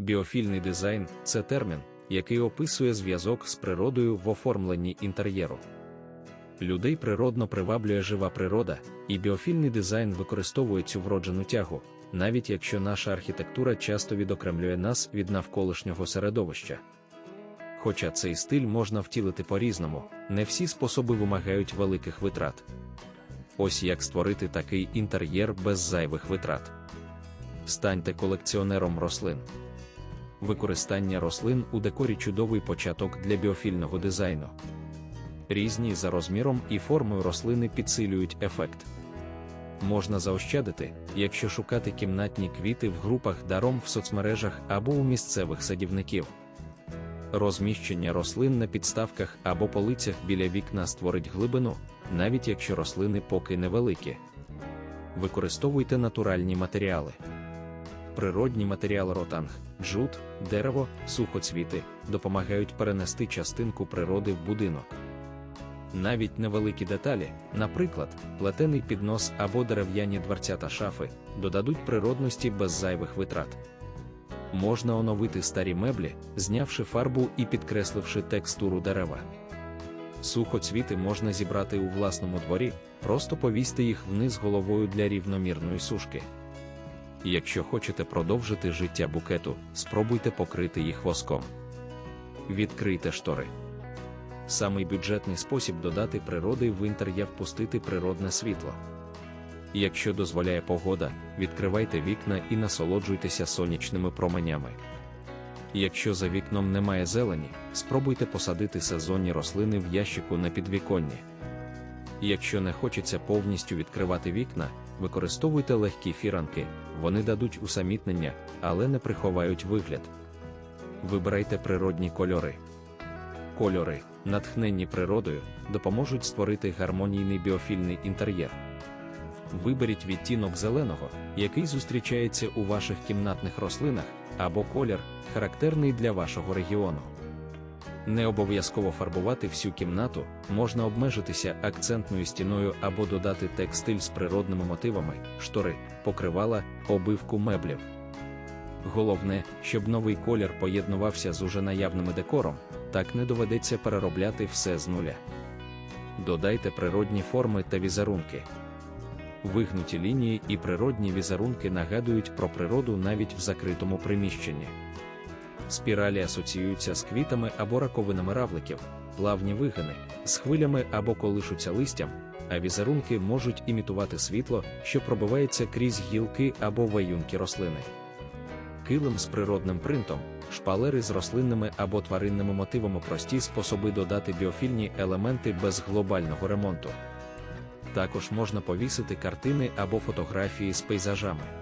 Біофільний дизайн це термін, який описує зв'язок з природою в оформленні інтер'єру. Людей природно приваблює жива природа, і біофільний дизайн використовує цю вроджену тягу, навіть якщо наша архітектура часто відокремлює нас від навколишнього середовища. Хоча цей стиль можна втілити по-різному, не всі способи вимагають великих витрат. Ось як створити такий інтер'єр без зайвих витрат. Станьте колекціонером рослин. Використання рослин у декорі чудовий початок для біофільного дизайну. Різні за розміром і формою рослини підсилюють ефект. Можна заощадити, якщо шукати кімнатні квіти в групах даром в соцмережах або у місцевих садівників. Розміщення рослин на підставках або полицях біля вікна створить глибину, навіть якщо рослини поки невеликі. Використовуйте натуральні матеріали. Природні матеріали ротанг, джут, дерево, сухоцвіти допомагають перенести частинку природи в будинок. Навіть невеликі деталі, наприклад, плетений піднос або дерев'яні дверцята шафи, додадуть природності без зайвих витрат. Можна оновити старі меблі, знявши фарбу і підкресливши текстуру дерева. Сухоцвіти можна зібрати у власному дворі, просто повісьте їх вниз головою для рівномірної сушки. Якщо хочете продовжити життя букету, спробуйте покрити їх воском. Відкрийте штори. Самий бюджетний спосіб додати природи в інтер'єр впустити природне світло. Якщо дозволяє погода, відкривайте вікна і насолоджуйтеся сонячними променями. Якщо за вікном немає зелені, спробуйте посадити сезонні рослини в ящику на підвіконні. Якщо не хочеться повністю відкривати вікна, використовуйте легкі фіранки, вони дадуть усамітнення, але не приховають вигляд. Вибирайте природні кольори. Кольори, натхненні природою, допоможуть створити гармонійний біофільний інтер'єр. Виберіть відтінок зеленого, який зустрічається у ваших кімнатних рослинах, або колір, характерний для вашого регіону. Не обов'язково фарбувати всю кімнату, можна обмежитися акцентною стіною або додати текстиль з природними мотивами, штори, покривала, обивку меблів. Головне, щоб новий колір поєднувався з уже наявним декором, так не доведеться переробляти все з нуля. Додайте природні форми та візерунки. Вигнуті лінії і природні візерунки нагадують про природу навіть в закритому приміщенні. Спіралі асоціюються з квітами або раковинами равликів, плавні вигини, з хвилями або колишуться листям, а візерунки можуть імітувати світло, що пробивається крізь гілки або ваюнки рослини. Килим з природним принтом, шпалери з рослинними або тваринними мотивами прості способи додати біофільні елементи без глобального ремонту. Також можна повісити картини або фотографії з пейзажами.